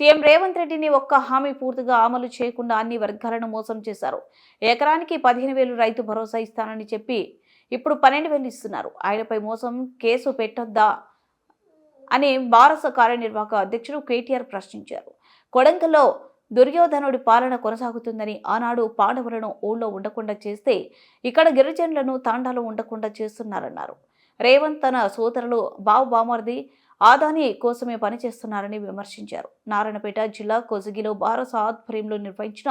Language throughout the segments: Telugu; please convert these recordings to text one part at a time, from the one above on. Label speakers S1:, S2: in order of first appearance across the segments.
S1: సీఎం రేవంత్ రెడ్డిని ఒక్క హామీ పూర్తిగా అమలు చేయకుండా అన్ని వర్గాలను మోసం చేశారు. ఎకరానికి పదిహేను వేలు రైతు భరోసా ఇస్తానని చెప్పి ఇప్పుడు పన్నెండు వేలు ఇస్తున్నారు. ఆయనపై మోసం కేసు పెట్టొద్దా అని భారత కార్యనిర్వాహక అధ్యక్షుడు కేటీఆర్ ప్రశ్నించారు. కొడంగల్లో దుర్యోధనుడి పాలన కొనసాగుతుందని ఆనాడు పాండవులను ఊళ్ళో ఉండకుండా చేస్తే ఇక్కడ గిరిజనులను తాండాలు ఉండకుండా చేస్తున్నారన్నారు. రేవంత్ తన సోదరులు బావు బామర్ది ఆదాని కోసమే పనిచేస్తున్నారని విమర్శించారు. నారాయణపేట జిల్లా కొజగిలో భారత ఆధ్వర్యంలో నిర్వహించిన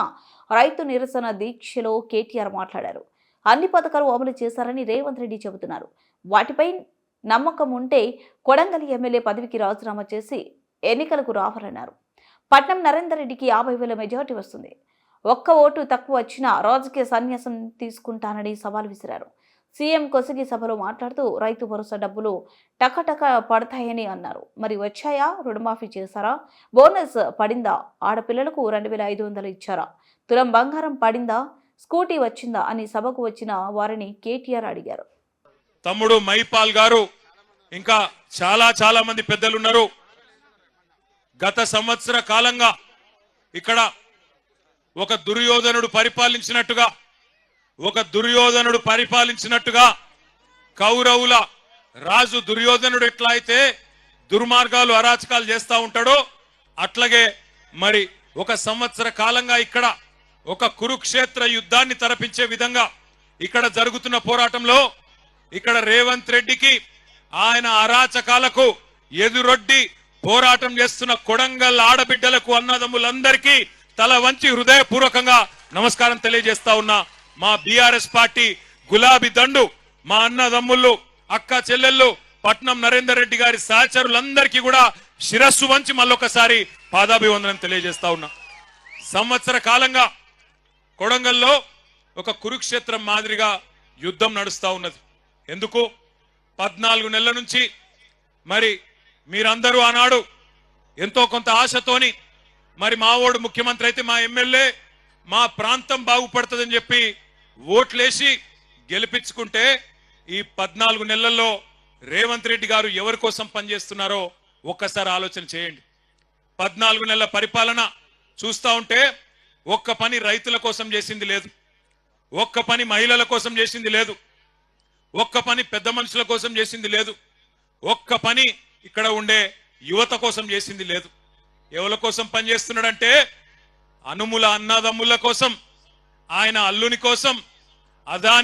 S1: రైతు నిరసన దీక్షలో కేటీఆర్ మాట్లాడారు. అన్ని పథకాలు అమలు చేశారని రేవంత్ రెడ్డి చెబుతున్నారు. వాటిపై నమ్మకం ఉంటే కొడంగల్ ఎమ్మెల్యే పదవికి రాజీనామా చేసి ఎన్నికలకు రావాలన్నారు. పట్నం నరేందర్ రెడ్డికి యాభై వేల మెజార్టీ వస్తుంది. ఒక్క ఓటు తక్కువ వచ్చినా రాజకీయ సన్యాసం తీసుకుంటానని సవాల్ విసిరారు. సీఎం కొసగి సభలో మాట్లాడుతూ రైతు భరోసా డబ్బులు టకటక పడతాయని అన్నారు. మరి వచ్చాయా? రుణమాఫీ చేశారా? బోనస్ పడిందా? ఆడపిల్లలకు రెండు వేల ఐదు వందలు ఇచ్చారా? తులం బంగారం పడిందా? స్కూటీ వచ్చిందా? అని సభకు వచ్చిన వారిని కేటీఆర్ అడిగారు.
S2: తమ్ముడు మైపాల్ గారు ఇంకా చాలా చాలా మంది పెద్దలు ఉన్నారు గత సంవత్సర కాలంగా ఇక్కడ ఒక దుర్యోధనుడు పరిపాలించినట్టుగా ఒక దుర్యోధనుడు పరిపాలించినట్టుగా కౌరవుల రాజు దుర్యోధనుడు ఎట్లా అయితే దుర్మార్గాలు అరాచకాలు చేస్తూ ఉంటాడో అట్లాగే మరి ఒక సంవత్సర కాలంగా ఇక్కడ ఒక కురుక్షేత్ర యుద్ధాన్ని తరపించే విధంగా ఇక్కడ జరుగుతున్న పోరాటంలో ఇక్కడ రేవంత్ రెడ్డికి ఆయన అరాచకాలకు ఎదురొడ్డి పోరాటం చేస్తున్న కొడంగల్ ఆడబిడ్డలకు అన్నదమ్ములందరికీ తల వంచి హృదయపూర్వకంగా నమస్కారం తెలియజేస్తా ఉన్నా. మా బీఆర్ఎస్ పార్టీ గులాబీ దండు మా అన్నదమ్ముళ్ళు అక్క చెల్లెళ్ళు పట్నం నరేందర్ రెడ్డి గారి సహచరులందరికీ కూడా శిరస్సు వంచి మళ్ళొకసారి పాదాభివందనం తెలియజేస్తా ఉన్నా. సంవత్సర కాలంగా కొడంగల్లో ఒక కురుక్షేత్రం మాదిరిగా యుద్ధం నడుస్తూ ఉన్నది. ఎందుకు? పద్నాలుగు నెలల నుంచి మరి మీరందరూ ఆనాడు ఎంతో కొంత ఆశతోని మరి మావోడు ముఖ్యమంత్రి అయితే మా ఎమ్మెల్యే మా ప్రాంతం బాగుపడుతుందని చెప్పి ఓట్లేసి గెలిపించుకుంటే ఈ పద్నాలుగు నెలల్లో రేవంత్ రెడ్డి గారు ఎవరి కోసం పనిచేస్తున్నారో ఒక్కసారి ఆలోచన చేయండి. పద్నాలుగు నెలల పరిపాలన చూస్తా ఉంటే ఒక్క పని రైతుల కోసం చేసింది లేదు. ఒక్క పని మహిళల కోసం చేసింది లేదు. ఒక్క పని పెద్ద మనుషుల కోసం చేసింది లేదు. ఒక్క పని ఇక్కడ ఉండే యువత కోసం చేసింది లేదు. ఎవరి కోసం పనిచేస్తున్నాడంటే అనుముల అన్నదమ్ముల కోసం ఆయన అల్లుని కోసం అదాని